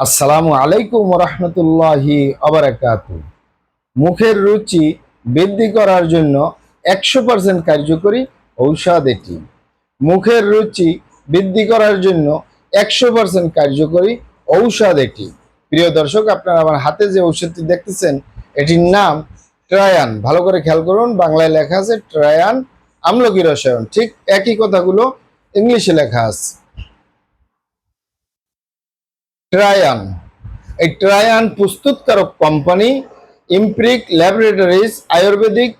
আসসালামু আলাইকুম রহমতুল্লাহি আবরাকাত। মুখের রুচি বৃদ্ধি করার জন্য একশো পার্সেন্ট কার্যকরী ঔষধ এটি। মুখের রুচি বৃদ্ধি করার জন্য একশো পার্সেন্ট কার্যকরী ঔষধ এটি। প্রিয় দর্শক, আপনারা আমার হাতে যে ঔষধটি দেখতেছেন, এটির নাম ট্রায়ান। ভালো করে খেয়াল করুন, বাংলায় লেখা আছে ট্রায়ান আমলকি রসায়ন। ঠিক একই কথাগুলো ইংলিশে লেখা আছে। ট্রায়ান এই ট্রায়ান প্রস্তুতকারক company Empric laboratories Ayurvedic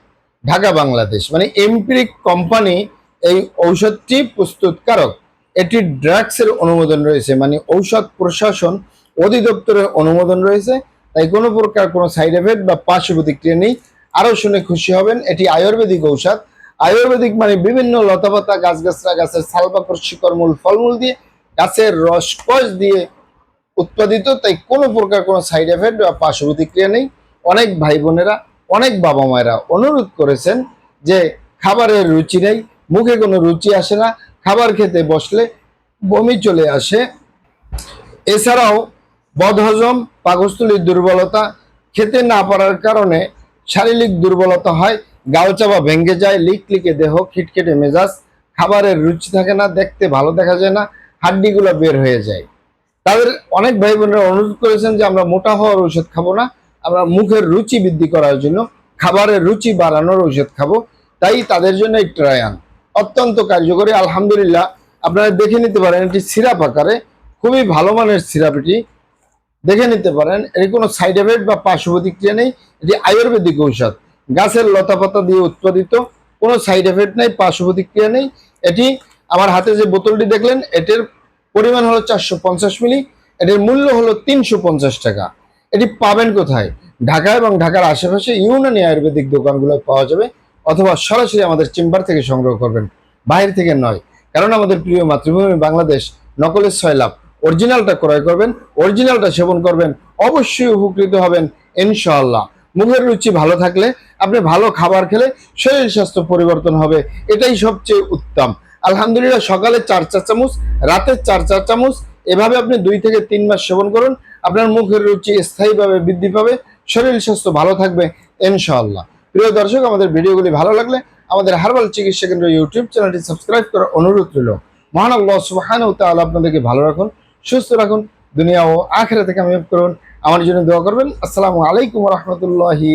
Dhaka Bangladesh মানে এমপ্রিক কোম্পানি এই ঔষধটি প্রস্তুতকারক এটি ড্রাগসের অনুমোদন রয়েছে মানে ঔষধ প্রশাসন অধিদপ্তরের অনুমোদন রয়েছে। তাই কোনো প্রকার কোনো সাইড এফেক্ট বা পার্শ্ব প্রতিক্রিয়া নেই। আরও শুনে খুশি হবেন, এটি আয়ুর্বেদিক ঔষধ। আয়ুর্বেদিক মানে বিভিন্ন লতাপাতা গাছগাছরা গাছের সালবাকর, শিকড়মূল, ফলমূল দিয়ে গাছের রস কষ দিয়ে উৎপাদিত, তাই কোনো প্রকার কোনো সাইড এফেক্ট বা পার্শ্ব প্রতিক্রিয়া নেই। অনেক ভাই বোনেরা, অনেক বাবা মায়েরা অনুরোধ করেছেন যে খাবারের রুচি নেই, মুখে কোনো রুচি আসে না, খাবার খেতে বসলে বমি চলে আসে। এছাড়াও বদহজম, পাকস্থলীর দুর্বলতা, খেতে না পারার কারণে শারীরিক দুর্বলতা হয় গালচাপা ভেঙে যায়, লিক লিকে দেহ, খিটখিটে মেজাজ, খাবারের রুচি থাকে না, দেখতে ভালো দেখা যায় না, হাড্ডিগুলো বের হয়ে যায়। তাদের অনেক ভাই বোনেরা অনুরোধ করেছেন যে আমরা মোটা হওয়ার ঔষধ খাব না, আমরা মুখের রুচি বৃদ্ধি করার জন্য খাবারের রুচি বাড়ানোর ঔষধ খাব, তাই তাদের জন্য এই ট্রায়ান। অত্যন্ত কার্যকরী, আলহামদুলিল্লাহ। আপনারা দেখে নিতে পারেন, এটি সিরাপ আকারে, খুবই ভালো মানের সিরাপ এটি। দেখে নিতে পারেন, এর কোনো সাইড এফেক্ট বা পার্শ্ব প্রতিক্রিয়া নেই, এটি আয়ুর্বেদিক ঔষধ। গাছের লতাপাতা দিয়ে উৎপাদিত, কোনো সাইড এফেক্ট নেই পার্শ্ব প্রতিক্রিয়া নেই। এটি আমার হাতে যে বোতলটি দেখলেন, এটির পরিমাণ হলো চারশো পঞ্চাশ মিলি, এটির মূল্য হলো তিনশো পঞ্চাশ টাকা। এটি পাবেন কোথায়? ঢাকা এবং ঢাকার আশেপাশে ইউনানি আয়ুর্বেদিক দোকানগুলো পাওয়া যাবে, অথবা সরাসরি আমাদের চেম্বার থেকে সংগ্রহ করবেন। বাইরে থেকে নয়, কারণ আমাদের প্রিয় মাতৃভূমি বাংলাদেশ, নকলের লাভ। অরিজিনালটা ক্রয় করবেন, অরিজিনালটা সেবন করবেন, অবশ্যই উপকৃত হবেন, ইনশাআল্লাহ। মুখের রুচি ভালো থাকলে, আপনি ভালো খাবার খেলে শরীর স্বাস্থ্য পরিবর্তন হবে, এটাই সবচেয়ে উত্তম। আলহামদুলিল্লাহ, সকালে চার চা চামচ, রাতে চার চা চামচ, এভাবে আপনি দুই থেকে তিন মাস সেবন করুন। আপনার মুখের রুচি স্থায়ীভাবে বৃদ্ধি পাবে, শরীর স্বাস্থ্য ভালো থাকবে, ইনশাআল্লাহ। প্রিয় দর্শক, আমাদের ভিডিওগুলি ভালো লাগলে আমাদের হার্বাল চিকিৎসা কেন্দ্র ইউটিউব চ্যানেলটি সাবস্ক্রাইব করার অনুরোধ রইল। মহান আল্লাহ সুবহানাহু ওয়া তাআলা আপনাদেরকে ভালো রাখুন, সুস্থ রাখুন, দুনিয়া ও আখেরা থেকে আমি করুন। আমার জন্য দোয়া করবেন। আসসালামু আলাইকুম রহমতুল্লাহি